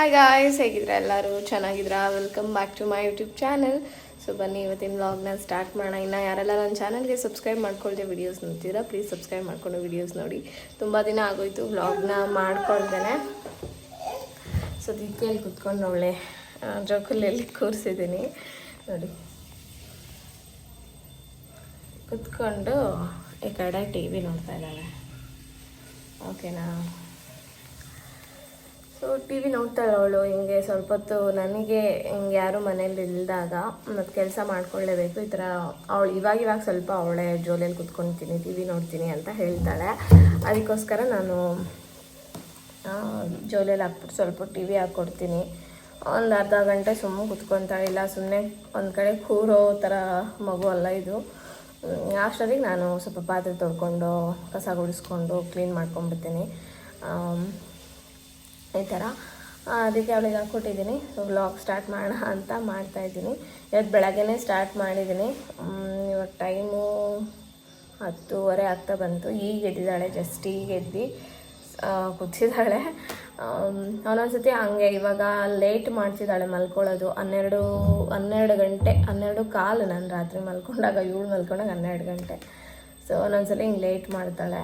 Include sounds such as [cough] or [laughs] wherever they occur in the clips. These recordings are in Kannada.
ಹಾಯ್ ಗಾಯ್ಸ್ ಹೇಗಿದ್ರೆ ಎಲ್ಲರೂ? ಚೆನ್ನಾಗಿದ್ರಾ? Welcome back to my YouTube channel so ಬನ್ನಿ, ಇವತ್ತಿನ ವ್ಲಾಗ್ನ ಸ್ಟಾರ್ಟ್ ಮಾಡೋಣ. ಇನ್ನು ಯಾರೆಲ್ಲ ನನ್ನ ಚಾನಲ್ಗೆ ಸಬ್ಸ್ಕ್ರೈಬ್ ಮಾಡ್ಕೊಳ್ದೆ ವಿಡಿಯೋಸ್ ನೋಡ್ತೀರಾ ಪ್ಲೀಸ್ ಸಬ್ಸ್ಕ್ರೈಬ್ ಮಾಡ್ಕೊಂಡು ವಿಡಿಯೋಸ್ ನೋಡಿ. ತುಂಬ ದಿನ ಆಗೋಯ್ತು ವ್ಲಾಗ್ನ ಮಾಡ್ಕೊಳ್ದೇನೆ ಸೊ ದಿಕ್ಕಿಯಲ್ಲಿ ಕುತ್ಕೊಂಡು ಒಳ್ಳೆ ಜೋಕುಲಿಯಲ್ಲಿ ಕೂರಿಸಿದ್ದೀನಿ. ನೋಡಿ. ಕುತ್ಕೊಂಡು ಈ ಕಡೆ ಟಿ ವಿ ನೋಡ್ತಾ ಇದ್ದಾಳೆ. ಓಕೆನಾ ಸೊ ಟಿ ವಿ ನೋಡ್ತಾಳೆ ಅವಳು ಹಿಂಗೆ ಸ್ವಲ್ಪ ಹೊತ್ತು ನನಗೆ ಹಿಂಗೆ ಯಾರು ಮನೇಲಿ ಇಲ್ದಾಗ ಮತ್ತು ಕೆಲಸ ಮಾಡ್ಕೊಳ್ಳೇಬೇಕು ಈ ಥರ. ಅವಳು ಇವಾಗ ಇವಾಗ ಸ್ವಲ್ಪ ಅವಳೆ ಜೋಲಿಯಲ್ಲಿ ಕುತ್ಕೊತೀನಿ ಟಿ ವಿ ನೋಡ್ತೀನಿ ಅಂತ ಹೇಳ್ತಾಳೆ. ಅದಕ್ಕೋಸ್ಕರ ನಾನು ಜೋಲಿಯಲ್ಲಿ ಹಾಕ್ಬಿಟ್ಟು ಸ್ವಲ್ಪ ಟಿ ವಿ ಹಾಕ್ಕೊಡ್ತೀನಿ. ಒಂದು ಅರ್ಧ ಗಂಟೆ ಸುಮ್ಮನೆ ಕುತ್ಕೊತಾಳೆ ಇಲ್ಲ ಸುಮ್ಮನೆ ಒಂದು ಕಡೆ ಕೂರೋ ಥರ ಮಗು ಅಲ್ಲ ಇದು. ಅಷ್ಟೊತ್ತಿಗೆ ನಾನು ಸ್ವಲ್ಪ ಪಾತ್ರೆ ತೊಳ್ಕೊಂಡು, ಕಸ ಗುಡಿಸ್ಕೊಂಡು ಕ್ಲೀನ್ ಮಾಡ್ಕೊಂಡ್ಬಿಡ್ತೀನಿ. ಈ ಥರ. ಅದಕ್ಕೆ ಅವಳಿಗೆ ಹಾಕ್ಕೊಟ್ಟಿದ್ದೀನಿ. ಸೊ ವ್ಲಾಗ್ ಸ್ಟಾರ್ಟ್ ಮಾಡೋಣ ಅಂತ ಮಾಡ್ತಾಯಿದ್ದೀನಿ ಇವತ್ತು ಬೆಳಗ್ಗೆನೇ ಸ್ಟಾರ್ಟ್ ಮಾಡಿದ್ದೀನಿ. ಇವಾಗ ಟೈಮು ಹತ್ತೂವರೆ ಆಗ್ತಾ ಬಂತು. ಈಗ ಎದ್ದಿದ್ದಾಳೆ ಜಸ್ಟ್ ಈಗ ಎದ್ದು ಕೂತಿದ್ದಾಳೆ. ಅವನೊಂದ್ಸತಿ ಹಂಗೆ ಇವಾಗ ಲೇಟ್ ಮಾಡ್ತಿದ್ದಾಳೆ ಮಲ್ಕೊಳ್ಳೋದು. ಹನ್ನೆರಡು ಹನ್ನೆರಡು ಗಂಟೆ, ಹನ್ನೆರಡು ಕಾಲು ನಾನು ರಾತ್ರಿ ಮಲ್ಕೊಂಡಾಗ ಏಳು ಮಲ್ಕೊಂಡಾಗ ಹನ್ನೆರಡು ಗಂಟೆ. ಸೊ ಒಂದೊಂದ್ಸಲ ಹಿಂಗೆ ಲೇಟ್ ಮಾಡ್ತಾಳೆ.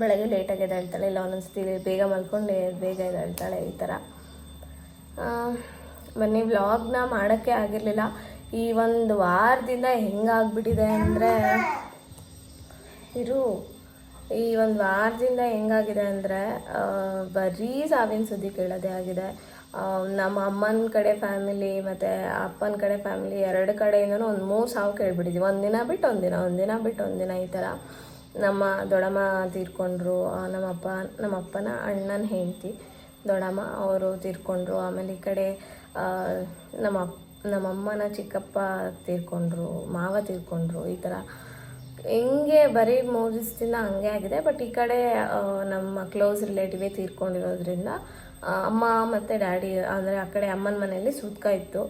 ಬೆಳಗ್ಗೆ ಲೇಟಾಗಿ ಎದ್ದೇಳ್ತಾಳೆ, ಇಲ್ಲ ಒಂದೊಂದ್ಸತಿ ಬೇಗ ಮಲ್ಕೊಂಡು ಬೇಗ ಎದ್ದೇಳ್ತಾಳೆ ಈ ಥರ ಬನ್ನಿ ವ್ಲಾಗ್ನ ಮಾಡೋಕ್ಕೆ ಆಗಿರಲಿಲ್ಲ. ಈ ಒಂದು ವಾರದಿಂದ ಹೆಂಗಾಗ್ಬಿಟ್ಟಿದೆ ಅಂದರೆ, ಇರು, ಈ ಒಂದು ವಾರದಿಂದ ಹೆಂಗಾಗಿದೆ ಅಂದರೆ ಬರೀ ಸಾವಿನ ಸುದ್ದಿ ಕೇಳೋದೇ ಆಗಿದೆ. ನಮ್ಮ ಅಮ್ಮನ ಕಡೆ ಫ್ಯಾಮಿಲಿ ಮತ್ತು ಅಪ್ಪನ ಕಡೆ ಫ್ಯಾಮಿಲಿ ಎರಡು ಕಡೆಯಿಂದನೂ ಒಂದು ಮೂರು ಸಾವು ಕೇಳ್ಬಿಟ್ಟಿದ್ವಿ. ಒಂದಿನ ಬಿಟ್ಟು ಒಂದಿನ ಒಂದಿನ ಬಿಟ್ಟು ಒಂದಿನ ಈ ಥರ ನಮ್ಮ ದೊಡ್ಡಮ್ಮ ತೀರ್ಕೊಂಡ್ರು ನಮ್ಮಪ್ಪ ನಮ್ಮಪ್ಪನ ಅಣ್ಣನ ಹೆಂಡತಿ ದೊಡ್ಡಮ್ಮ ಅವರು ತೀರ್ಕೊಂಡ್ರು, ಆಮೇಲೆ ಈ ಕಡೆ ನಮ್ಮ ನಮ್ಮಮ್ಮನ ಚಿಕ್ಕಪ್ಪ ತೀರ್ಕೊಂಡ್ರು, ಮಾವ ತೀರ್ಕೊಂಡ್ರು, ಈ ಥರ. ಹೆಂಗೆ ಬರೀ ಮೂರು ದಿವಸದಿಂದ ಹಂಗೆ ಆಗಿದೆ, ಬಟ್ ಈ ಕಡೆ ನಮ್ಮ ಕ್ಲೋಸ್ ರಿಲೇಟಿವೇ ತೀರ್ಕೊಂಡಿರೋದ್ರಿಂದ ಅಮ್ಮ ಮತ್ತು ಡ್ಯಾಡಿ, ಅಂದರೆ ಆ ಕಡೆ ಅಮ್ಮನ ಮನೆಯಲ್ಲಿ ಸೂತ್ಕ ಇತ್ತು.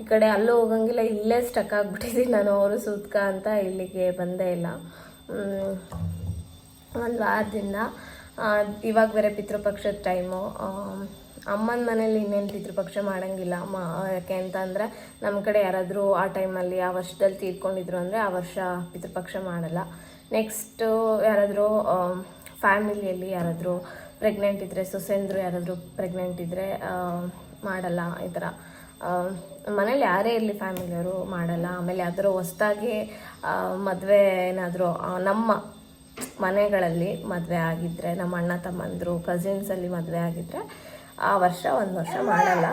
ಈ ಕಡೆ ಅಲ್ಲೂ ಹೋಗಂಗಿಲ್ಲ, ಇಲ್ಲೇ ಸ್ಟಕ್ ಆಗಿಬಿಟ್ಟಿದ್ದೀನಿ ನಾನು, ಅವರು ಸೂತ್ಕ ಅಂತ ಇಲ್ಲಿಗೆ ಬಂದೇ ಇಲ್ಲ. ಒಂದು ವಾರದಿಂದ. ಇವಾಗ ಬೇರೆ ಪಿತೃಪಕ್ಷದ ಟೈಮು. ಅಮ್ಮನ ಮನೇಲಿ ಇನ್ನೇನು ಪಿತೃಪಕ್ಷ ಮಾಡೋಂಗಿಲ್ಲ. ಅಮ್ಮ, ಯಾಕೆ ಅಂತ ಅಂದರೆ ನಮ್ಮ ಕಡೆ ಯಾರಾದರೂ ಆ ಟೈಮಲ್ಲಿ ಆ ವರ್ಷದಲ್ಲಿ ತೀರ್ಕೊಂಡಿದ್ರು ಅಂದರೆ ಆ ವರ್ಷ ಪಿತೃಪಕ್ಷ ಮಾಡಲ್ಲ. ನೆಕ್ಸ್ಟು ಯಾರಾದರೂ ಫ್ಯಾಮಿಲಿಯಲ್ಲಿ ಯಾರಾದರೂ ಪ್ರೆಗ್ನೆಂಟ್ ಇದ್ದರೆ ಸೊಸೆಂದರು ಯಾರಾದರೂ ಪ್ರೆಗ್ನೆಂಟ್ ಇದ್ದರೆ ಮಾಡಲ್ಲ ಈ ಥರ ಮನೇಲಿ ಯಾರೇ ಇರಲಿ ಫ್ಯಾಮಿಲಿಯವರು ಮಾಡಲ್ಲ. ಆಮೇಲೆ ಅದರ ಹೊಸ್ದಾಗಿ ಮದುವೆ ಏನಾದರೂ ನಮ್ಮ ಮನೆಗಳಲ್ಲಿ ಮದುವೆ ಆಗಿದ್ದರೆ ನಮ್ಮ ಅಣ್ಣ ತಮ್ಮಂದರು ಕಸಿನ್ಸಲ್ಲಿ ಮದುವೆ ಆಗಿದ್ದರೆ ಆ ವರ್ಷ ಒಂದು ವರ್ಷ ಮಾಡಲ್ಲ.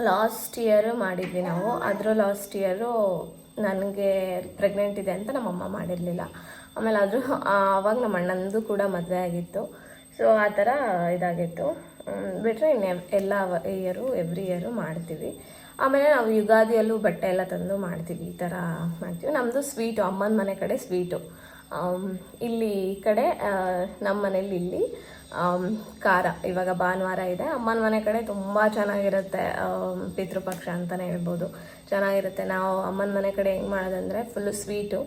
ಲಾಸ್ಟ್ ಇಯರ್ ಮಾಡಿದ್ವಿ ನಾವು. ಅದರ ಲಾಸ್ಟ್ ಇಯರು ನನಗೆ ಪ್ರೆಗ್ನೆಂಟ್ ಇದೆ ಅಂತ ನಮ್ಮಮ್ಮ ಮಾಡಿರಲಿಲ್ಲ. ಆಮೇಲೆ ಆದರೂ ಆವಾಗ ನಮ್ಮ ಅಣ್ಣಂದು ಕೂಡ ಮದುವೆ ಆಗಿತ್ತು. ಸೊ ಆ ಥರ ಇದಾಗಿತ್ತು. ಬಿಟ್ಟರೆ ಇನ್ನು ಎಲ್ಲ ಇಯರು ಎವ್ರಿ ಇಯರು ಮಾಡ್ತೀವಿ. ಆಮೇಲೆ ನಾವು ಯುಗಾದಿಯಲ್ಲೂ ಬಟ್ಟೆ ಎಲ್ಲ ತಂದು ಮಾಡ್ತೀವಿ, ಈ ಥರ ಮಾಡ್ತೀವಿ. ನಮ್ಮದು ಸ್ವೀಟು, ಅಮ್ಮನ ಮನೆ ಕಡೆ ಸ್ವೀಟು. ಇಲ್ಲಿ ಈ ಕಡೆ ನಮ್ಮ ಮನೇಲಿ ಇಲ್ಲಿ ಖಾರ. ಇವಾಗ ಭಾನುವಾರ ಇದೆ. ಅಮ್ಮನ ಮನೆ ಕಡೆ ತುಂಬ ಚೆನ್ನಾಗಿರುತ್ತೆ ಪಿತೃಪಕ್ಷ ಅಂತಲೇ ಹೇಳ್ಬೋದು. ಚೆನ್ನಾಗಿರುತ್ತೆ. ನಾವು ಅಮ್ಮನ ಮನೆ ಕಡೆ ಹೆಂಗೆ ಮಾಡೋದಂದರೆ ಫುಲ್ಲು ಸ್ವೀಟು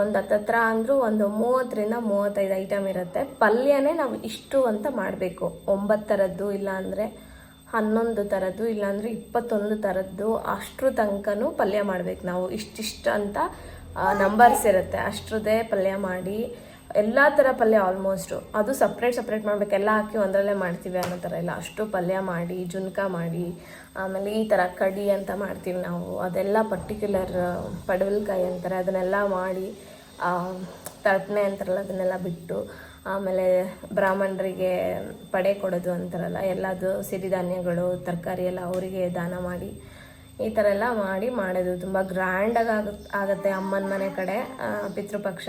ಒಂದು ಹತ್ತತ್ರ ಅಂದರೂ ಒಂದು ಮೂವತ್ತರಿಂದ ಮೂವತ್ತೈದು ಐಟಮ್ ಇರುತ್ತೆ. ಪಲ್ಯನೇ ನಾವು ಇಷ್ಟು ಅಂತ ಮಾಡಬೇಕು. ಒಂಬತ್ತು ಥರದ್ದು ಇಲ್ಲಾಂದರೆ ಹನ್ನೊಂದು ಥರದ್ದು ಇಲ್ಲಾಂದರೆ ಇಪ್ಪತ್ತೊಂದು ಥರದ್ದು ಅಷ್ಟರ ತನಕನೂ ಪಲ್ಯ ಮಾಡ್ಬೇಕು ನಾವು. ಇಷ್ಟಿಷ್ಟು ಅಂತ ನಂಬರ್ಸ್ ಇರುತ್ತೆ. ಅಷ್ಟರದ್ದೇ ಪಲ್ಯ ಮಾಡಿ ಎಲ್ಲ ಥರ ಪಲ್ಯ ಆಲ್ಮೋಸ್ಟು ಅದು ಸಪ್ರೇಟ್ ಸಪ್ರೇಟ್ ಮಾಡ್ಬೇಕು. ಎಲ್ಲ ಹಾಕಿ ಒಂದರಲ್ಲೇ ಮಾಡ್ತೀವಿ ಅನ್ನೋ ಥರ ಇಲ್ಲ. ಅಷ್ಟು ಪಲ್ಯ ಮಾಡಿ, ಜುನ್ಕ ಮಾಡಿ, ಆಮೇಲೆ ಈ ಥರ ಕಡಿ ಅಂತ ಮಾಡ್ತೀವಿ ನಾವು. ಅದೆಲ್ಲ ಪರ್ಟಿಕ್ಯುಲರ್ ಪಡವಲ್ಕಾಯಿ ಅಂತಾರೆ. ಅದನ್ನೆಲ್ಲ ಮಾಡಿ ತರ್ಪಣೆ ಅಂತಾರಲ್ಲ, ಅದನ್ನೆಲ್ಲ ಬಿಟ್ಟು, ಆಮೇಲೆ ಬ್ರಾಹ್ಮಣರಿಗೆ ಪಡೆ ಕೊಡೋದು ಅಂತಾರಲ್ಲ, ಎಲ್ಲದು ಸಿರಿಧಾನ್ಯಗಳು ತರಕಾರಿ ಎಲ್ಲ ಅವರಿಗೆ ದಾನ ಮಾಡಿ, ಈ ಥರ ಎಲ್ಲ ಮಾಡಿ ಮಾಡೋದು. ತುಂಬ ಗ್ರ್ಯಾಂಡಾಗಿ ಆಗುತ್ತೆ ಅಮ್ಮನ ಮನೆ ಕಡೆ ಪಿತೃಪಕ್ಷ.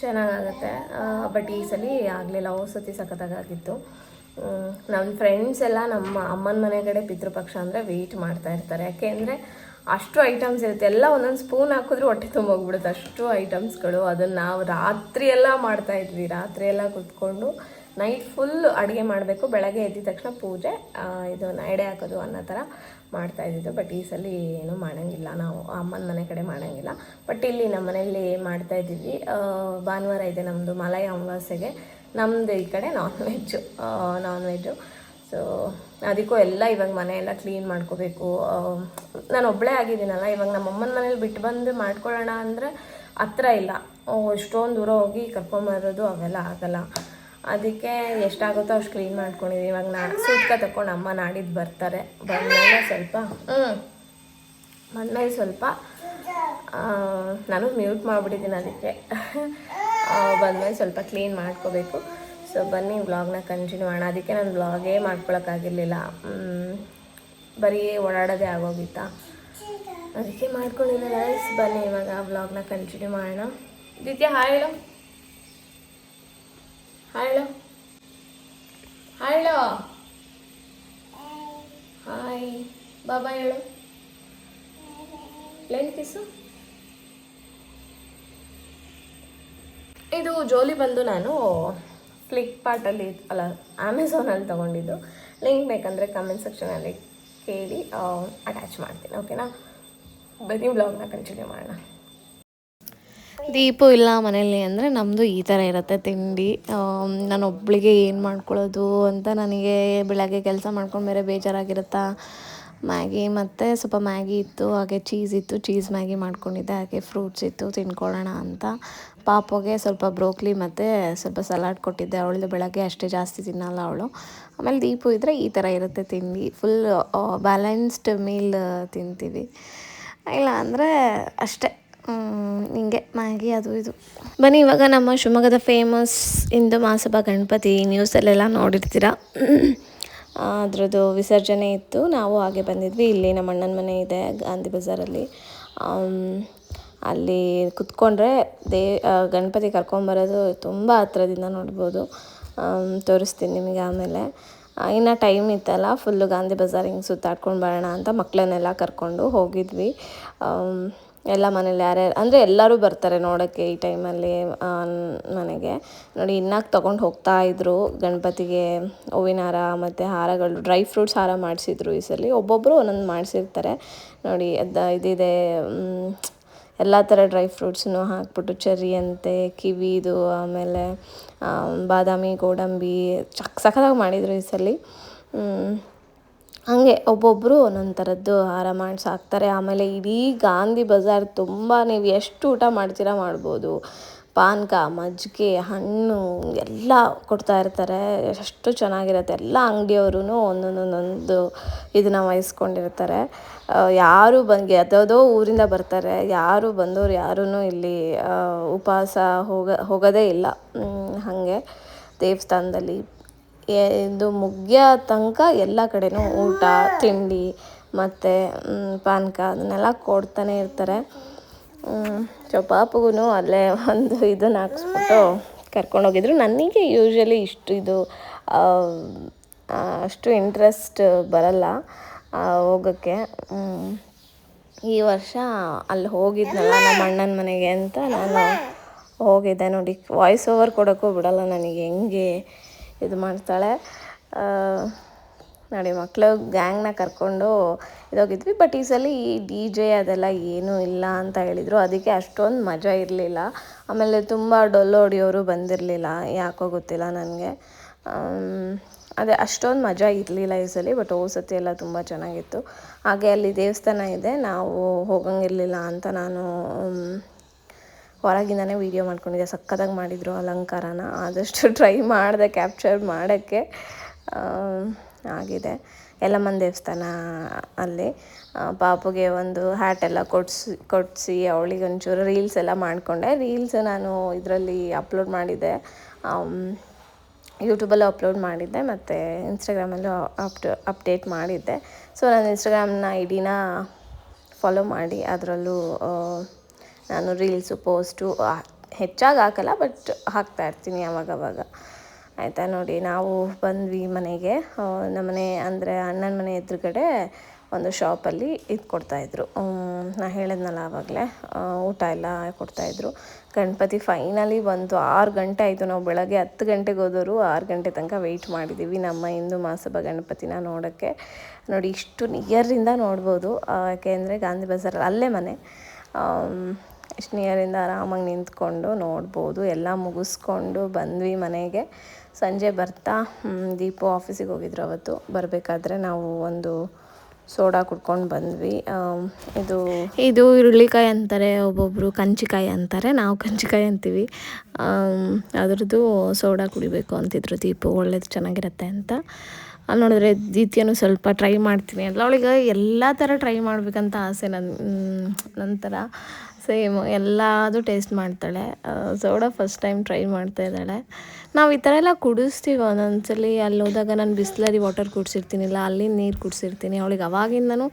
ಚೆನ್ನಾಗಾಗತ್ತೆ. ಬಟ್ ಈ ಸಲ ಆಗಲಿಲ್ಲ. ಸತಿ ಸಖತ್ತಾಗಿತ್ತು ನಮ್ಮ ಫ್ರೆಂಡ್ಸ್ ಎಲ್ಲ ನಮ್ಮ ಅಮ್ಮನ ಮನೆ ಕಡೆ ಪಿತೃಪಕ್ಷ ಅಂದರೆ ವೆಯ್ಟ್ ಮಾಡ್ತಾ ಇರ್ತಾರೆ. ಯಾಕೆ ಅಂದರೆ ಅಷ್ಟು ಐಟಮ್ಸ್ ಇರುತ್ತೆ. ಎಲ್ಲ ಒಂದೊಂದು ಸ್ಪೂನ್ ಹಾಕಿದ್ರೆ ಹೊಟ್ಟೆ ತುಂಬೋಗ್ಬಿಡುತ್ತೆ. ಅಷ್ಟು ಐಟಮ್ಸ್ಗಳು ಅದನ್ನು ನಾವು ರಾತ್ರಿ ಎಲ್ಲ ಮಾಡ್ತಾ ಇದ್ವಿ. ರಾತ್ರಿ ಎಲ್ಲ ಕುತ್ಕೊಂಡು ನೈಟ್ ಫುಲ್ ಅಡುಗೆ ಮಾಡಬೇಕು. ಬೆಳಗ್ಗೆ ಎದ್ದಿದ ತಕ್ಷಣ ಪೂಜೆ ಇದು ನೈಡೆ ಹಾಕೋದು ಅನ್ನೋ ಥರ. ಮಾಡ್ತಾ ಇದ್ದಿದ್ದು. ಬಟ್ ಈ ಸಲ ಏನೂ ಮಾಡೋಂಗಿಲ್ಲ. ನಾವು ಅಮ್ಮನ ಮನೆ ಕಡೆ ಮಾಡೋಂಗಿಲ್ಲ. ಬಟ್ ಇಲ್ಲಿ ನಮ್ಮ ಮನೆಯಲ್ಲಿ ಮಾಡ್ತಾ ಆ, ಭಾನುವಾರ ಇದೆ ನಮ್ಮದು ಮಲಯ ಅಮಾವಾಸ್ಯೆಗೆ. ನಮ್ಮದು ಈ ಕಡೆ non veg non veg so ಅದಕ್ಕೂ ಎಲ್ಲ ಇವಾಗ ಮನೆಯೆಲ್ಲ ಕ್ಲೀನ್ ಮಾಡ್ಕೋಬೇಕು. ನಾನು ಒಬ್ಬಳೇ ಆಗಿದ್ದೀನಲ್ಲ ಇವಾಗ ನಮ್ಮ ಅಮ್ಮನ ಮನೇಲಿ ಬಿಟ್ಟು ಬಂದು ಮಾಡ್ಕೊಳ್ಳೋಣ ಅಂದರೆ ಹತ್ರ ಇಲ್ಲ. ಎಷ್ಟೊಂದು ದೂರ ಹೋಗಿ ಕರ್ಕೊಂಬರೋದು ಅವೆಲ್ಲ ಆಗಲ್ಲ. ಅದಕ್ಕೆ ಎಷ್ಟಾಗುತ್ತೋ ಅಷ್ಟು ಕ್ಲೀನ್ ಮಾಡ್ಕೊಂಡಿದ್ದೀನಿ ಇವಾಗ ನಾ ಸೂಟ್ಕ ತಗೊಂಡು ಅಮ್ಮ ನಾಡಿದ್ದು ಬರ್ತಾರೆ. ಬಂದಮೇಲೆ ಸ್ವಲ್ಪ ಹ್ಞೂ ಬಂದಮೇಲೆ ಸ್ವಲ್ಪ ನಾನು ಮ್ಯೂಟ್ ಮಾಡಿಬಿಟ್ಟಿದ್ದೀನಿ ಅದಕ್ಕೆ. ಬಂದಮೇಲೆ ಸ್ವಲ್ಪ ಕ್ಲೀನ್ ಮಾಡ್ಕೋಬೇಕು. ಸೊ ಬನ್ನಿ ವ್ಲಾಗ್ನ ಕಂಟಿನ್ಯೂ ಮಾಡೋಣ. ಅದಕ್ಕೆ ನಾನು ವ್ಲಾಗೇ ಮಾಡ್ಕೊಳಕ್ಕಾಗಿರಲಿಲ್ಲ ಬರೀ ಓಡಾಡೋದೇ ಆಗೋಗಿತ್ತಾ? ಅದಕ್ಕೆ ಮಾಡ್ಕೊಂಡಿಲ್ಲ ಬನ್ನಿ, ಇವಾಗ ವ್ಲಾಗ್ನ ಕಂಟಿನ್ಯೂ ಮಾಡೋಣ. ದ್ವಿತೀಯ, ಹಾಯ್ ಹೇಳು. ಹೇಳು ಹೇಳು ಹಾಯ್ ಬಾಬಾ ಹೇಳು. ಲೇನ್ ಕಿಸು ಇದು ಜೋಲಿ ಬಂದು ನಾನು ಫ್ಲಿಪ್ಕಾರ್ಟಲ್ಲಿ, ಅಲ್ಲ ಅಮೆಝಾನಲ್ಲಿ ತೊಗೊಂಡಿದ್ದು. ಲಿಂಕ್ ಬೇಕಂದರೆ ಕಮೆಂಟ್ ಸೆಕ್ಷನಲ್ಲಿ ಕೇಳಿ ಅಟ್ಯಾಚ್ ಮಾಡ್ತೀನಿ ಓಕೆನಾ ಬನ್ನಿ ಬ್ಲಾಗ್ನ ಕಂಟಿನ್ಯೂ ಮಾಡೋಣ. ದೀಪು ಇಲ್ಲ ಮನೇಲಿ ಅಂದರೆ ನಮ್ಮದು ಈ ಥರ ಇರುತ್ತೆ ತಿಂಡಿ. ನಾನು ಒಬ್ಳಿಗೆ ಏನು ಮಾಡ್ಕೊಳ್ಳೋದು ಅಂತ ನನಗೆ ಬೆಳಗ್ಗೆ ಕೆಲಸ ಮಾಡ್ಕೊಂಡು ಬೇರೆ ಬೇಜಾರಾಗಿರುತ್ತಾ? ಮ್ಯಾಗಿ ಮತ್ತು ಸ್ವಲ್ಪ ಮ್ಯಾಗಿ ಇತ್ತು, ಹಾಗೆ ಚೀಸ್ ಇತ್ತು ಚೀಸ್ ಮ್ಯಾಗಿ ಮಾಡ್ಕೊಂಡಿದ್ದೆ, ಹಾಗೆ ಫ್ರೂಟ್ಸ್ ಇತ್ತು, ತಿನ್ಕೊಳ್ಳೋಣ ಅಂತ. ಪಾಪಗೆ ಸ್ವಲ್ಪ ಬ್ರೋಕ್ಲಿ ಮತ್ತು ಸ್ವಲ್ಪ ಸಲಾಡ್ ಕೊಟ್ಟಿದ್ದೆ, ಅವಳದು ಬೆಳಗ್ಗೆ ಅಷ್ಟೇ ಜಾಸ್ತಿ ತಿನ್ನಲ್ಲ ಅವಳು. ಆಮೇಲೆ ದೀಪು ಇದ್ದರೆ ಈ ಥರ ಇರುತ್ತೆ ತಿಂಡಿ ಫುಲ್ ಬ್ಯಾಲೆನ್ಸ್ಡ್ ಮೀಲ್ ತಿಂತೀವಿ. ಇಲ್ಲ ಅಂದರೆ ಅಷ್ಟೇ. ಹಿಂಗೆ ಮ್ಯಾಗಿ ಅದು ಇದು. ಬನ್ನಿ, ಇವಾಗ ನಮ್ಮ ಶಿವಮೊಗ್ಗದ ಫೇಮಸ್ ಹಿಂದೂ ಮಹಾಸಭಾ ಗಣಪತಿ ನ್ಯೂಸಲ್ಲೆಲ್ಲ ನೋಡಿರ್ತೀರ? ಅದರದ್ದು ವಿಸರ್ಜನೆ ಇತ್ತು. ನಾವು ಹಾಗೆ ಬಂದಿದ್ವಿ. ಇಲ್ಲಿ ನಮ್ಮ ಅಣ್ಣನ ಮನೆ ಇದೆ, ಗಾಂಧಿ ಬಜಾರಲ್ಲಿ. ಅಲ್ಲಿ ಕುತ್ಕೊಂಡ್ರೆ ದೇ ಗಣಪತಿ ಕರ್ಕೊಂಬರೋದು ತುಂಬ ಹತ್ರದಿಂದ ನೋಡ್ಬೋದು. ತೋರಿಸ್ತೀನಿ ನಿಮಗೆ ಆಮೇಲೆ. ಇನ್ನು ಟೈಮ್ ಇತ್ತಲ್ಲ ಫುಲ್ಲು ಗಾಂಧಿ ಬಜಾರ್ ಹಿಂಗೆ ಸುತ್ತಾಡ್ಕೊಂಡು ಬರೋಣ ಅಂತ ಮಕ್ಕಳನ್ನೆಲ್ಲ ಕರ್ಕೊಂಡು ಹೋಗಿದ್ವಿ. ಎಲ್ಲ ಮನೇಲಿ ಯಾರ್ಯಾರು, ಅಂದರೆ ಎಲ್ಲರೂ ಬರ್ತಾರೆ ನೋಡೋಕ್ಕೆ ಈ ಟೈಮಲ್ಲಿ ಮನೆಗೆ. ನೋಡಿ, ಇನ್ನಾಗ ತೊಗೊಂಡು ಹೋಗ್ತಾ ಇದ್ರು. ಗಣಪತಿಗೆ ಹೂವಿನ ಹಾರ, ಮತ್ತು ಹಾರಗಳು, ಡ್ರೈ ಫ್ರೂಟ್ಸ್ ಹಾರ ಮಾಡಿಸಿದ್ರು ಈ ಸಲ. ಒಬ್ಬೊಬ್ಬರು ಒಂದೊಂದು ಮಾಡಿಸಿರ್ತಾರೆ. ನೋಡಿ, ಅದು, ಇದಿದೆ ಎಲ್ಲ ಥರ ಡ್ರೈ ಫ್ರೂಟ್ಸ್ನು ಹಾಕ್ಬಿಟ್ಟು ಚೆರ್ರಿ ಅಂತೆ ಕಿವಿದು ಆಮೇಲೆ ಬಾದಾಮಿ, ಗೋಡಂಬಿ ಚಕ್ ಸಖತ್ತಾಗಿ ಮಾಡಿದರು ಈ ಸಲ. ಹಾಗೆ ಒಬ್ಬೊಬ್ಬರು ಒಂದೊಂದು ಥರದ್ದು ಹಾರ ಮಾಡಿಸಿ ಆಮೇಲೆ ಇಡೀ ಗಾಂಧಿ ಬಜಾರ್ ತುಂಬ ನೀವು ಎಷ್ಟು ಊಟ ಮಾಡ್ತೀರಾ ಮಾಡ್ಬೋದು. ಪಾನಕ ಮಜ್ಜಿಗೆ, ಹಣ್ಣು ಎಲ್ಲ ಕೊಡ್ತಾ ಇರ್ತಾರೆ. ಎಷ್ಟು ಚೆನ್ನಾಗಿರುತ್ತೆ. ಎಲ್ಲ ಅಂಗಡಿಯವ್ರೂ ಒಂದೊಂದೊಂದೊಂದು ಇದನ್ನು ವಹಿಸ್ಕೊಂಡಿರ್ತಾರೆ. ಯಾರು ಬಂದು ಯಾವುದೋ ಊರಿಂದ ಬರ್ತಾರೆ. ಯಾರು ಬಂದವರು ಯಾರೂ ಇಲ್ಲಿ ಉಪವಾಸ ಹೋಗ, ಹೋಗೋದೇ ಇಲ್ಲ. ಹಾಗೆ ದೇವಸ್ಥಾನದಲ್ಲಿ ಇದು ಮುಗಿಯೋ ತನಕ ಎಲ್ಲ ಕಡೆನೂ ಊಟ, ತಿಂಡಿ ಮತ್ತು ಪಾನಕ ಅದನ್ನೆಲ್ಲ ಕೊಡ್ತಾನೆ ಇರ್ತಾರೆ. ಸೊ ಪಾಪಗೂ ಅಲ್ಲೇ ಒಂದು ಇದನ್ನು ಹಾಕ್ಸ್ಬಿಟ್ಟು ಕರ್ಕೊಂಡೋಗಿದ್ರು ನನಗೆ ಯೂಶ್ವಲಿ ಇಷ್ಟು ಇದು ಅಷ್ಟು ಇಂಟ್ರೆಸ್ಟ್ ಬರಲ್ಲ ಹೋಗೋಕ್ಕೆ. ಈ ವರ್ಷ ಅಲ್ಲಿ ಹೋಗಿದ್ನಲ್ಲ ನಮ್ಮ ಅಣ್ಣನ ಮನೆಗೆ ಅಂತ ನಾನು ಹೋಗಿದ್ದೆ ನೋಡಿ. ವಾಯ್ಸ್ ಓವರ್ ಕೊಡೋಕ್ಕೂ ಬಿಡಲ್ಲ ನನಗೆ, ಹೆಂಗೆ ಇದು ಮಾಡ್ತಾಳೆ. ನೋಡಿ ಮಕ್ಕಳು ಗ್ಯಾಂಗ್ನ ಕರ್ಕೊಂಡು ಇದೋಗಿದ್ವಿ ಬಟ್ ಈ ಸಲ ಈ ಡಿ ಜೆ ಅದೆಲ್ಲ ಏನೂ ಇಲ್ಲ ಅಂತ ಹೇಳಿದರು. ಅದಕ್ಕೆ ಅಷ್ಟೊಂದು ಮಜಾ ಇರಲಿಲ್ಲ. ಆಮೇಲೆ ತುಂಬ ಡೊಲ್ಲು ಹೊಡಿಯೋರು ಬಂದಿರಲಿಲ್ಲ. ಯಾಕೋ ಗೊತ್ತಿಲ್ಲ ನನಗೆ. ಅದೇ ಅಷ್ಟೊಂದು ಮಜಾ ಇರಲಿಲ್ಲ ಈ ಸಲ ಬಟ್ ಸತಿ ಎಲ್ಲ ತುಂಬ ಚೆನ್ನಾಗಿತ್ತು. ಹಾಗೆ ಅಲ್ಲಿ ದೇವಸ್ಥಾನ ಇದೆ. ನಾವು ಹೋಗಂಗಿರಲಿಲ್ಲ ಅಂತ ನಾನು ಹೊರಗಿಂದನೇ ವೀಡಿಯೋ ಮಾಡ್ಕೊಂಡಿದ್ದೆ. ಸಕ್ಕತ್ತಾಗಿ ಮಾಡಿದರು ಅಲಂಕಾರನ. ಆದಷ್ಟು ಟ್ರೈ ಮಾಡಿದೆ ಕ್ಯಾಪ್ಚರ್ ಮಾಡೋಕ್ಕೆ ಆಗಿದೆ. ಯಲ್ಲಮ್ಮನ ದೇವಸ್ಥಾನ ಅಲ್ಲಿ ಪಾಪುಗೆ ಒಂದು ಹ್ಯಾಟ್ ಎಲ್ಲ ಕೊಡಿಸಿ ಕೊಡಿಸಿ ಅವಳಿಗೆ ಒಂಚೂರು ರೀಲ್ಸ್ ಎಲ್ಲ ಮಾಡಿಕೊಂಡೆ. ರೀಲ್ಸ್ ನಾನು ಇದರಲ್ಲಿ ಅಪ್ಲೋಡ್ ಮಾಡಿದ್ದೆ. ಯೂಟ್ಯೂಬಲ್ಲೂ ಅಪ್ಲೋಡ್ ಮಾಡಿದ್ದೆ, ಮತ್ತು ಇನ್ಸ್ಟಾಗ್ರಾಮಲ್ಲೂ ಅಪ್ ಅಪ್ಡೇಟ್ ಮಾಡಿದ್ದೆ. ಸೊ ನನ್ನ ಇನ್ಸ್ಟಾಗ್ರಾಮ್ನ ಐಡಿನ ಫಾಲೋ ಮಾಡಿ, ಅದರಲ್ಲೂ ನಾನು ರೀಲ್ಸು ಪೋಸ್ಟು ಹೆಚ್ಚಾಗಿ ಹಾಕಲ್ಲ ಬಟ್ ಹಾಕ್ತಾ ಇರ್ತೀನಿ ಅವಾಗವಾಗ ಆಯಿತಾ ನೋಡಿ, ನಾವು ಬಂದ್ವಿ ಮನೆಗೆ. ನಮ್ಮನೆ ಅಂದರೆ ಅಣ್ಣನ ಮನೆ ಎದುರುಗಡೆ ಒಂದು ಶಾಪಲ್ಲಿ ಇದು ಕೊಡ್ತಾಯಿದ್ರು ನಾ ಹೇಳಿದ್ನಲ್ಲ ಆವಾಗಲೇ ಊಟ ಎಲ್ಲ ಕೊಡ್ತಾಯಿದ್ರು ಗಣಪತಿ ಫೈನಲಿ ಬಂತು ಆರು ಗಂಟೆ ಆಯಿತು. ನಾವು ಬೆಳಗ್ಗೆ ಹತ್ತು ಗಂಟೆಗೆ ಹೋದವರು ಆರು ಗಂಟೆ ತನಕ ವೆಯ್ಟ್ ಮಾಡಿದ್ದೀವಿ ನಮ್ಮ ಹಿಂದೂ ಮಹಾಸಭಾ ಗಣಪತಿನ ನೋಡೋಕ್ಕೆ. ನೋಡಿ, ಇಷ್ಟು ನಿಯರಿಂದ ನೋಡ್ಬೋದು. ಯಾಕೆ ಅಂದರೆ ಗಾಂಧಿ ಬಜಾರಲ್ಲಿ ಅಲ್ಲೇ ಮನೆ. ಇಷ್ಟು ಆರಾಮಾಗಿ ನಿಂತ್ಕೊಂಡು ನೋಡ್ಬೋದು, ಎಲ್ಲ ಮುಗಿಸ್ಕೊಂಡು ಬಂದ್ವಿ ಮನೆಗೆ. ಸಂಜೆ ಬರ್ತಾ ದೀಪು ಆಫೀಸಿಗೆ ಹೋಗಿದ್ರು ಅವತ್ತು. ಬರಬೇಕಾದ್ರೆ ನಾವು ಒಂದು ಸೋಡಾ ಕುಡ್ಕೊಂಡು ಬಂದ್ವಿ. ಇದು ಇದು ಹುರುಳಿಕಾಯಿ ಅಂತಾರೆ ಒಬ್ಬೊಬ್ಬರು ಕಂಚಿಕಾಯಿ ಅಂತಾರೆ, ನಾವು ಕಂಚಿಕಾಯಿ ಅಂತೀವಿ. ಅದ್ರದ್ದು ಸೋಡಾ ಕುಡಿಬೇಕು ಅಂತಿದ್ರು ದೀಪು, ಒಳ್ಳೇದು ಚೆನ್ನಾಗಿರುತ್ತೆ ಅಂತ. ಅಲ್ಲಿ ನೋಡಿದ್ರೆ ದೀತಿಯನ್ನು ಸ್ವಲ್ಪ ಟ್ರೈ ಮಾಡ್ತೀನಿ ಅಲ್ಲ ಅವಳಿಗೆ ಎಲ್ಲ ಥರ ಟ್ರೈ ಮಾಡಬೇಕಂತ ಆಸೆ ನನ್ನ ನಂತರ. ಸೇಮ್ ಎಲ್ಲದೂ ಟೇಸ್ಟ್ ಮಾಡ್ತಾಳೆ. ಸೋಡಾ ಫಸ್ಟ್ ಟೈಮ್ ಟ್ರೈ ಮಾಡ್ತಾ ಇದ್ದಾಳೆ. ನಾವು ಈ ಥರ ಎಲ್ಲ ಕುಡಿಸ್ತೀವಿ ಒಂದೊಂದ್ಸಲಿ. ಅಲ್ಲಿ ಹೋದಾಗ ನಾನು ಬಿಸ್ಲರಿ ವಾಟರ್ ಕುಡಿಸಿರ್ತೀನಿಲ್ಲ, ಅಲ್ಲಿ ನೀರು ಕುಡಿಸಿರ್ತೀನಿ. ಅವಳಿಗೆ ಅವಾಗಿಂದನೂ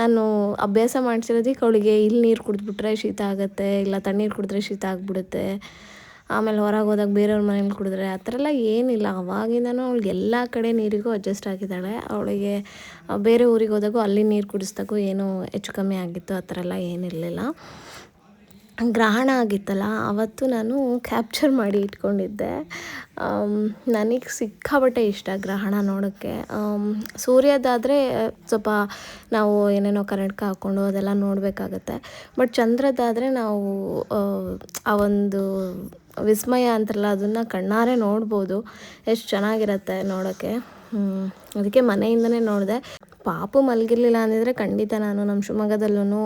ನಾನು ಅಭ್ಯಾಸ ಮಾಡಿಸಿರೋದಕ್ಕೆ ಅವಳಿಗೆ ಇಲ್ಲಿ ನೀರು ಕುಡಿದ್ಬಿಟ್ರೆ ಶೀತ ಆಗುತ್ತೆ, ಇಲ್ಲ ತಣ್ಣೀರು ಕುಡಿದ್ರೆ ಶೀತ ಆಗಿಬಿಡುತ್ತೆ. ಆಮೇಲೆ ಹೊರಗೆ ಹೋದಾಗ ಬೇರೆಯವ್ರ ಮನೇಲಿ ಕುಡಿದ್ರೆ ಆ ಥರ ಎಲ್ಲ ಏನಿಲ್ಲ. ಅವಾಗಿಂದನೂ ಅವಳಿಗೆ ಎಲ್ಲ ಕಡೆ ನೀರಿಗೂ ಅಡ್ಜಸ್ಟ್ ಆಗಿದ್ದಾಳೆ. ಅವಳಿಗೆ ಬೇರೆ ಊರಿಗೆ ಹೋದಾಗೂ ಅಲ್ಲಿ ನೀರು ಕುಡಿಸ್ದಾಗೂ ಏನೂ ಹೆಚ್ಚು ಕಮ್ಮಿ ಆಗಿತ್ತು. ಆ ಥರ ಎಲ್ಲ ಏನಿರಲಿಲ್ಲ ಗ್ರಹಣ ಆಗಿತ್ತಲ್ಲ ಆವತ್ತು ನಾನು ಕ್ಯಾಪ್ಚರ್ ಮಾಡಿ ಇಟ್ಕೊಂಡಿದ್ದೆ. ನನಗೆ ಸಿಕ್ಕಾಬಟ್ಟೆ ಇಷ್ಟ ಗ್ರಹಣ ನೋಡೋಕ್ಕೆ. ಸೂರ್ಯದಾದರೆ ಸ್ವಲ್ಪ ನಾವು ಏನೇನೋ ಕರೆಂಟ್ಗೆ ಹಾಕ್ಕೊಂಡು ಅದೆಲ್ಲ ನೋಡಬೇಕಾಗತ್ತೆ. ಬಟ್ ಚಂದ್ರದಾದರೆ ನಾವು ಆ, ಆ ಒಂದು ವಿಸ್ಮಯ ಅಂತಾರಲ್ಲ, ಅದನ್ನು ಕಣ್ಣಾರೆ ನೋಡ್ಬೋದು. ಎಷ್ಟು ಚೆನ್ನಾಗಿರತ್ತೆ ನೋಡೋಕ್ಕೆ. ಅದಕ್ಕೆ ಮನೆಯಿಂದನೇ ನೋಡಿದೆ. ಪಾಪು ಮಲಗಿರ್ಲಿಲ್ಲ ಅಂದಿದ್ರೆ ಖಂಡಿತ ನಾನು ನಮ್ಮ ಶಿವಮೊಗ್ಗದಲ್ಲೂ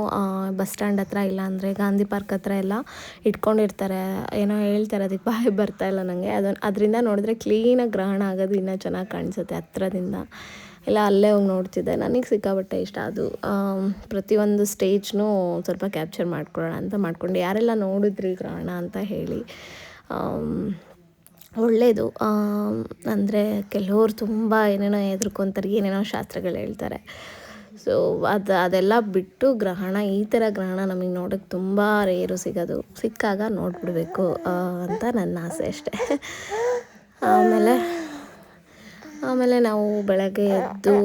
ಬಸ್ ಸ್ಟ್ಯಾಂಡ್ ಹತ್ರ ಇಲ್ಲ ಅಂದರೆ ಗಾಂಧಿ ಪಾರ್ಕ್ ಹತ್ರ ಎಲ್ಲ ಇಟ್ಕೊಂಡಿರ್ತಾರೆ. ಏನೋ ಹೇಳ್ತಾರೆ ಅದಕ್ಕೆ ಬಾಯಿ ಬರ್ತಾ ಇಲ್ಲ ನನಗೆ ಅದನ್ನು ಅದರಿಂದ ನೋಡಿದ್ರೆ ಕ್ಲೀನಾಗಿ ಗ್ರಹಣ ಆಗೋದು ಇನ್ನೂ ಚೆನ್ನಾಗಿ ಕಾಣಿಸುತ್ತೆ ಹತ್ರದಿಂದ. ಇಲ್ಲ ಅಲ್ಲೇ ಹೋಗಿ ನೋಡ್ತಿದ್ದೆ. ನನಗೆ ಸಿಕ್ಕಾಬಟ್ಟೆ ಇಷ್ಟ. ಅದು ಪ್ರತಿಯೊಂದು ಸ್ಟೇಜ್ನೂ ಸ್ವಲ್ಪ ಕ್ಯಾಪ್ಚರ್ ಮಾಡ್ಕೊಳ್ಳೋಣ ಅಂತ ಮಾಡ್ಕೊಂಡು. ಯಾರೆಲ್ಲ ನೋಡಿದ್ರಿ ಗ್ರಹಣ ಅಂತ ಹೇಳಿ ಒಳ್ಳೆಯದು ಅಂದರೆ ಕೆಲವ್ರು ತುಂಬ ಏನೇನೋ ಹೆದ್ರ್ಕೊಂತಾರೆ, ಏನೇನೋ ಶಾಸ್ತ್ರಗಳು ಹೇಳ್ತಾರೆ. ಸೊ ಅದು, ಅದೆಲ್ಲ ಬಿಟ್ಟು ಗ್ರಹಣ, ಈ ಥರ ಗ್ರಹಣ ನಮಗೆ ನೋಡೋಕ್ಕೆ ತುಂಬ ರೇರು ಸಿಗೋದು. ಸಿಕ್ಕಾಗ ನೋಡಿಬಿಡ್ಬೇಕು ಅಂತ ನನ್ನ ಆಸೆ ಅಷ್ಟೆ. ಆಮೇಲೆ ಆಮೇಲೆ ನಾವು ಬೆಳಗ್ಗೆ ಎದ್ದು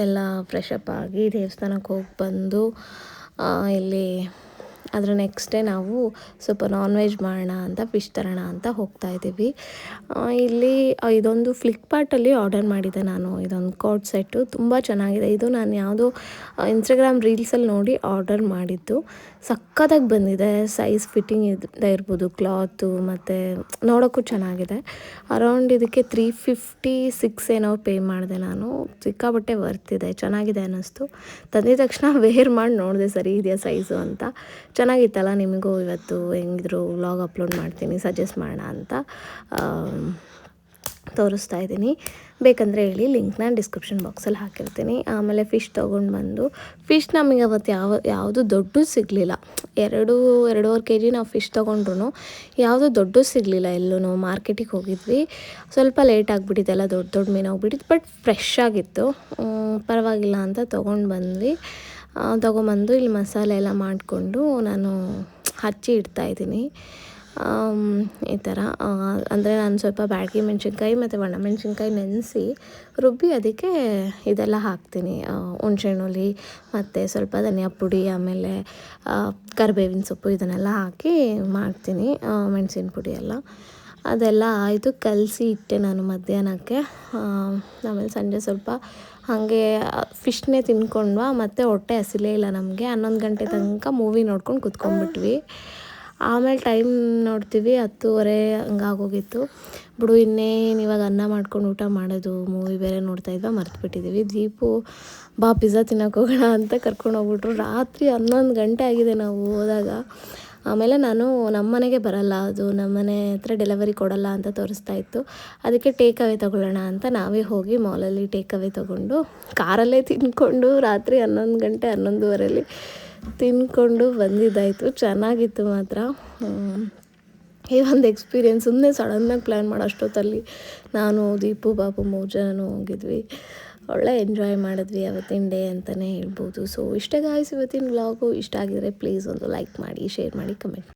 ಎಲ್ಲ ಫ್ರೆಶ್ ಅಪ್ ಆಗಿ ದೇವಸ್ಥಾನಕ್ಕೆ ಹೋಗಿ ಬಂದು ಇಲ್ಲಿ ಅದ್ರ ನೆಕ್ಸ್ಟ್ ಡೇ ನಾವು ಸ್ವಲ್ಪ ನಾನ್ ವೆಜ್ ಮಾಡೋಣ ಅಂತ ಫಿಶ್ ತರೋಣ ಅಂತ ಹೋಗ್ತಾ ಇದ್ದೀವಿ. ಇಲ್ಲಿ ಇದೊಂದು ಫ್ಲಿಪ್ಕಾರ್ಟಲ್ಲಿ ಆರ್ಡರ್ ಮಾಡಿದ್ದೆ ನಾನು. ಇದೊಂದು ಕೋಟ್ ಸೆಟ್ಟು ತುಂಬ ಚೆನ್ನಾಗಿದೆ. ಇದು ನಾನು ಯಾವುದೋ ಇನ್ಸ್ಟಾಗ್ರಾಮ್ ರೀಲ್ಸಲ್ಲಿ ನೋಡಿ ಆರ್ಡರ್ ಮಾಡಿದ್ದು. ಸಕ್ಕತ್ತಾಗಿ ಬಂದಿದೆ. ಸೈಜ್ ಫಿಟ್ಟಿಂಗ್ ಇದೆ ಇರ್ಬೋದು. ಕ್ಲಾತು ಮತ್ತು ನೋಡೋಕ್ಕೂ ಚೆನ್ನಾಗಿದೆ. ಅರೌಂಡ್ ಇದಕ್ಕೆ ತ್ರೀ ಫಿಫ್ಟಿ ಸಿಕ್ಸ್ ಏನೋ ಪೇ ಮಾಡಿದೆ ನಾನು. ಸಿಕ್ಕಾಬಟ್ಟೆ ವರ್ತಿದೆ ಚೆನ್ನಾಗಿದೆ ಅನ್ನಿಸ್ತು. ತಂದಿದ ತಕ್ಷಣ [laughs] ವೇರ್ ಮಾಡಿ ನೋಡಿದೆ ಸರಿ ಇದೆಯಾ ಸೈಜು ಅಂತ. ಚೆನ್ನಾಗಿತ್ತಲ್ಲ ನಿಮಗೂ ಇವತ್ತು ಹೆಂಗಿದ್ರು ವ್ಲಾಗ್ ಅಪ್ಲೋಡ್ ಮಾಡ್ತೀನಿ ಸಜೆಸ್ಟ್ ಮಾಡೋಣ ಅಂತ. ತೋರಿಸ್ತಾ ಇದ್ದೀನಿ. ಬೇಕಂದರೆ ಹೇಳಿ ಲಿಂಕ್ನ ಡಿಸ್ಕ್ರಿಪ್ಷನ್ ಬಾಕ್ಸಲ್ಲಿ ಹಾಕಿರ್ತೀನಿ. ಆಮೇಲೆ ಫಿಶ್ ತೊಗೊಂಡು ಬಂದು ಫಿಶ್ ನಮಗೆ ಅವತ್ತು ಯಾವ, ಯಾವುದು ದೊಡ್ಡದು ಸಿಗಲಿಲ್ಲ. ಎರಡು, ಎರಡೂವರೆ ಕೆ ಜಿ ನಾವು ಫಿಶ್ ತೊಗೊಂಡ್ರು ಯಾವುದು ದೊಡ್ಡದು ಸಿಗಲಿಲ್ಲ ಎಲ್ಲೂ ಮಾರ್ಕೆಟಿಗೆ ಹೋಗಿದ್ವಿ. ಸ್ವಲ್ಪ ಲೇಟ್ ಆಗಿಬಿಟ್ಟಿದೆ ಎಲ್ಲ ದೊಡ್ಡ ದೊಡ್ಡ ಮೀನು ಹೋಗ್ಬಿಟ್ಟಿತ್ತು ಬಟ್ ಫ್ರೆಶ್ ಆಗಿತ್ತು. ಪರವಾಗಿಲ್ಲ ಅಂತ ತೊಗೊಂಡು ಬಂದ್ವಿ. ತೊಗೊಂಬಂದು ಇಲ್ಲಿ ಮಸಾಲೆ ಎಲ್ಲ ಮಾಡಿಕೊಂಡು ನಾನು ಹಚ್ಚಿ ಇಡ್ತಾಯಿದ್ದೀನಿ ಈ ಥರ ಅಂದರೆ ನಾನು ಸ್ವಲ್ಪ ಬ್ಯಾಡಗಿ ಮೆಣಸಿನ್ಕಾಯಿ ಮತ್ತು ಒಣಮೆಣ್ಸಿನ್ಕಾಯಿ ನೆನೆಸಿ ರುಬ್ಬಿ ಅದಕ್ಕೆ ಇದೆಲ್ಲ ಹಾಕ್ತೀನಿ. ಹುಣಸೆಹಣ್ಣುಲಿ ಮತ್ತು ಸ್ವಲ್ಪ ಧನಿಯಾ ಪುಡಿ, ಆಮೇಲೆ ಕರಿಬೇವಿನ ಸೊಪ್ಪು ಇದನ್ನೆಲ್ಲ ಹಾಕಿ ಮಾಡ್ತೀನಿ ಮೆಣಸಿನ ಪುಡಿ ಎಲ್ಲ. ಅದೆಲ್ಲ ಆಯಿತು, ಕಲಸಿ ಇಟ್ಟೆ ನಾನು ಮಧ್ಯಾಹ್ನಕ್ಕೆ. ಆಮೇಲೆ ಸಂಜೆ ಸ್ವಲ್ಪ ಹಾಗೆ ಫಿಶ್ನೇ ತಿನ್ಕೊಂಡ್ವಾ, ಮತ್ತು ಹೊಟ್ಟೆ ಹಸಿಲೇ ಇಲ್ಲ ನಮಗೆ. ಹನ್ನೊಂದು ಗಂಟೆ ತನಕ ಮೂವಿ ನೋಡ್ಕೊಂಡು ಕುತ್ಕೊಂಡ್ಬಿಟ್ವಿ. ಆಮೇಲೆ ಟೈಮ್ ನೋಡ್ತೀವಿ, ಹತ್ತುವರೆ ಹಂಗಾಗೋಗಿತ್ತು ಬಿಡು, ಇನ್ನೇನು ಇವಾಗ ಅನ್ನ ಮಾಡ್ಕೊಂಡು ಊಟ ಮಾಡೋದು, ಮೂವಿ ಬೇರೆ ನೋಡ್ತಾ ಇದ್ವಾ ಮರ್ತುಬಿಟ್ಟಿದ್ದೀವಿ ದೀಪು, ಬಾ, ಪಿಜ್ಜಾ ತಿನ್ನಕ್ಕೆ ಹೋಗೋಣ ಅಂತ ಕರ್ಕೊಂಡು ಹೋಗ್ಬಿಟ್ರು. ರಾತ್ರಿ ಹನ್ನೊಂದು ಗಂಟೆ ಆಗಿದೆ ನಾವು ಹೋದಾಗ. ಆಮೇಲೆ ನಾನು ನಮ್ಮ ಮನೆಗೆ ಬರಲ್ಲ, ಅದು ನಮ್ಮ ಮನೆ ಹತ್ರ ಡೆಲಿವರಿ ಕೊಡಲ್ಲ ಅಂತ ತೋರಿಸ್ತಾ ಇತ್ತು. ಅದಕ್ಕೆ ಟೇಕ್ ಅವೇ ತೊಗೊಳ್ಳೋಣ ಅಂತ ನಾವೇ ಹೋಗಿ ಮಾಲಲ್ಲಿ ಟೇಕ್ ಅವೇ ತೊಗೊಂಡು ಕಾರಲ್ಲೇ ತಿಂದ್ಕೊಂಡು ರಾತ್ರಿ ಹನ್ನೊಂದು ಗಂಟೆ ಹನ್ನೊಂದುವರೆಯಲ್ಲಿ ತಿಂದ್ಕೊಂಡು ಬಂದಿದ್ದಾಯಿತು. ಚೆನ್ನಾಗಿತ್ತು ಮಾತ್ರ. ಈ ಒಂದು ಎಕ್ಸ್ಪೀರಿಯೆನ್ಸ್ ಸುಮ್ಮನೆ ಸಡನ್ನಾಗಿ ಪ್ಲ್ಯಾನ್ ಮಾಡೋ ಅಷ್ಟೊತ್ತಲ್ಲಿ ನಾನು ದೀಪು, ಬಾಬು ಮೂರು ಜನನೂ ಹೋಗಿದ್ವಿ. ಒಳ್ಳೆ ಎಂಜಾಯ್ ಮಾಡಿದ್ವಿ ಅವತ್ತಿನ ಡೇ ಅಂತಲೇ ಹೇಳ್ಬೋದು. ಸೊ ಇಷ್ಟೇ ಗಾಯ್ಸ್ ಇವತ್ತಿನ ವ್ಲಾಗು ಇಷ್ಟ ಆಗಿದ್ರೆ ಪ್ಲೀಸ್ ಒಂದು ಲೈಕ್ ಮಾಡಿ ಶೇರ್ ಮಾಡಿ ಕಮೆಂಟ್